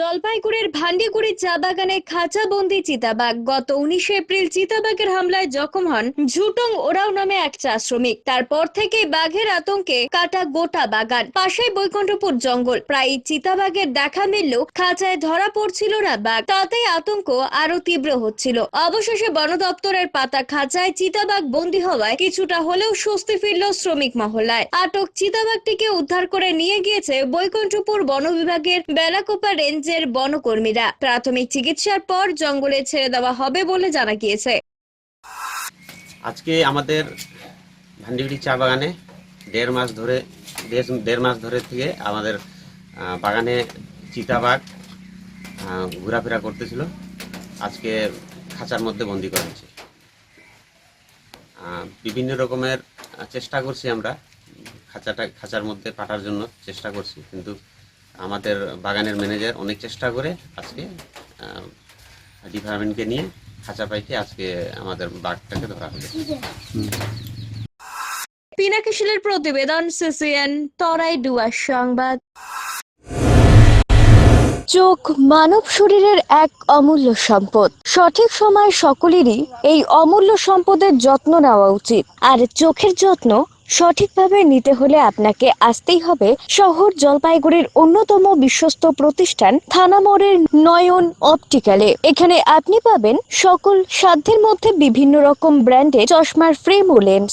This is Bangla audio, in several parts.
জলপাইগুড়ির ভান্ডিগুড়ি চা বাগানে খাঁচাবন্দি চিতাবাঘ। গত উনিশে এপ্রিল চিতাবাঘের হামলায় জখম হন ঝুটং ওরাও নামে এক চা শ্রমিক। তারপর থেকে বাঘের আতঙ্কে কাটা গোটা বাগান, পাশেই বৈকুণ্ঠপুর জঙ্গল। প্রায় চিতাবাঘের দেখা মিললেও খাঁচায় ধরা পড়ছিল না বাঘ। তাতে আতঙ্ক আরও তীব্র হচ্ছিল। অবশেষে বন দপ্তরের পাতা খাঁচায় চিতাবাঘ বন্দী হওয়ায় কিছুটা হলেও স্বস্তি ফিরল শ্রমিক মহল্লায়। আটক চিতাবাঘটিকে উদ্ধার করে নিয়ে গিয়েছে বৈকুণ্ঠপুর বন বিভাগের বেলাকোপা রেঞ্জের বনকর্মীরা প্রাথমিক চিকিৎসার পর জঙ্গলে ছেড়ে দেওয়া হবে বলে জানা গিয়েছে। আজকে আমাদের ভান্ডিগুড়ি চা বাগানে দেড় মাস ধরে, দেড়- মাস ধরে থেকে আমাদের বাগানে চিতাবাঘ ঘোরাফেরা করতেছিল। আজকে খাঁচার মধ্যে বন্দি করা হয়েছে। বিভিন্ন রকমের চেষ্টা করছি আমরা। খাঁচাটা, খাঁচার মধ্যে পাঠার জন্য চেষ্টা করছি, কিন্তু আমাদের বাগানের ম্যানেজার অনেক চেষ্টা করে আজকে ডিপার্টমেন্টকে নিয়ে খাঁচা পাইতে আজকে আমাদের বাঘটাকে ধরা হলো। পিনাকিশিলের প্রতিবেদন সিসিএন তরাই ডুয়ার সংবাদ। চোখ মানব শরীরের এক অমূল্য সম্পদ। সঠিক সময় সকলেরই এই অমূল্য সম্পদের যত্ন নেওয়া উচিত। আর চোখের যত্ন সঠিকভাবে নিতে হলে আপনাকে আসতেই হবে শহর জলপাইগুড়ির অন্যতম বিশ্বস্ত প্রতিষ্ঠান থানামোড়ের নয়ন অপটিক্যালে। এখানে আপনি পাবেন সকল সাধ্যের মধ্যে বিভিন্ন রকম ব্র্যান্ডে চশমার ফ্রেম ও লেন্স।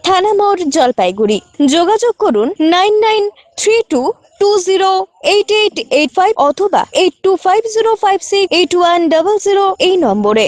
থানা মোড় জলপাইগুড়ি। যোগাযোগ করুন nine nine three two two zero eight eight eight five অথবা eight two five zero five six eight one double zero এই নম্বরে।